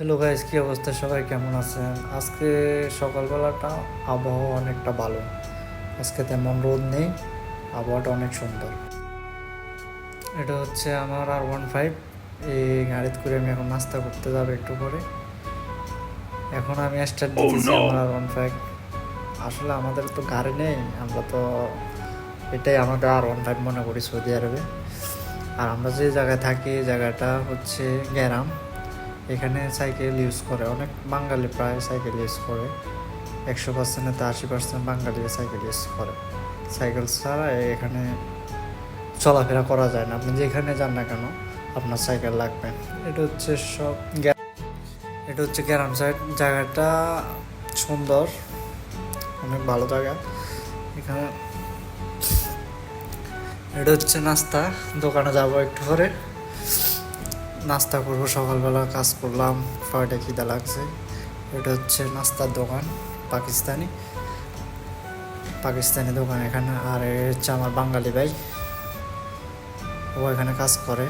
Hello guys কি অবস্থা? সবাই কেমন আছেন? আজকে সকালবেলাটা আবহাওয়া অনেকটা ভালো। আজকে তেমন রোদ নেই আবহাওয়াটা অনেক সুন্দর। এটা হচ্ছে আমার আর ওয়ান ফাইভ এই গাড়িতে করে আমি এখন নাস্তা করতে যাব একটু পরে। এখন আমি স্টার্ট দিতেছি আমার আর ওয়ান ফাইভ আসলে আমাদের তো গাড়ি নেই আমরা তো এটাই আমাদের আর ওয়ান ফাইভ মনে করি সৌদি আরবে। আর আমরা যে জায়গায় থাকি এই জায়গাটা হচ্ছে গ্যারাম এখানে সাইকেল ইউজ করে। অনেক বাঙালি প্রায় সাইকেল ইউজ করে। একশো পার্সেন্টে তো আশি পার্সেন্ট বাঙালি সাইকেল ইউজ করে। সাইকেল ছাড়া এখানে চলাফেরা করা যায় না। আপনি যেখানে যান না কেন, আপনার সাইকেল লাগবে। এটা হচ্ছে সব এটা হচ্ছে গ্রাম সাইড। জায়গাটা সুন্দর, অনেক ভালো জায়গা। এখানে এটা হচ্ছে নাস্তা। দোকানে যাব একটু পরে। নাস্তা করব, সকালবেলা কাজ করলাম ছয়টা খিদা লাগছে। এটা হচ্ছে নাস্তার দোকান, পাকিস্তানি। পাকিস্তানি দোকান এখানে, আর হচ্ছে আমার বাঙালি ভাই। ও এখানে কাজ করে।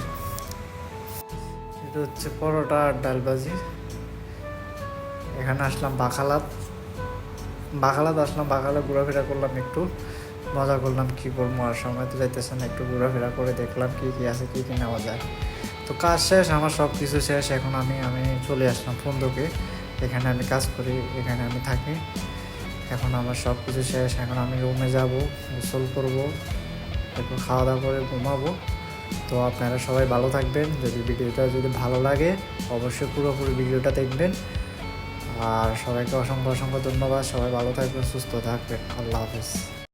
এটা হচ্ছে পরোটা আর ডাল ভাজি। এখানে আসলাম বাখালাত। বাখালাত আসলাম বাখালা ঘোরাফেরা করলাম একটু। মজা করলাম কি করব, আর সময় তো যাইতেছে না, একটু ঘোরাফেরা করে দেখলাম কি কি আছে, কি কি নেওয়া যায়। তো কাজ শেষ, আমার সব কিছু শেষ। এখন আমি আমি চলে আসলাম ফন্দকে এখানে আমি কাজ করি, এখানে আমি থাকি। এখন আমার সব কিছু শেষ। এখন আমি রুমে যাব, গোসল করব, একটু খাওয়া দাওয়া করে ঘুমাবো। তো আপনারা সবাই ভালো থাকবেন। যদি ভিডিওটা যদি ভালো লাগে, অবশ্যই পুরোপুরি ভিডিওটা দেখবেন। আর সবাইকে অসংখ্য অসংখ্য ধন্যবাদ। সবাই ভালো থাকবেন, সুস্থ থাকবেন। আল্লাহ হাফিজ।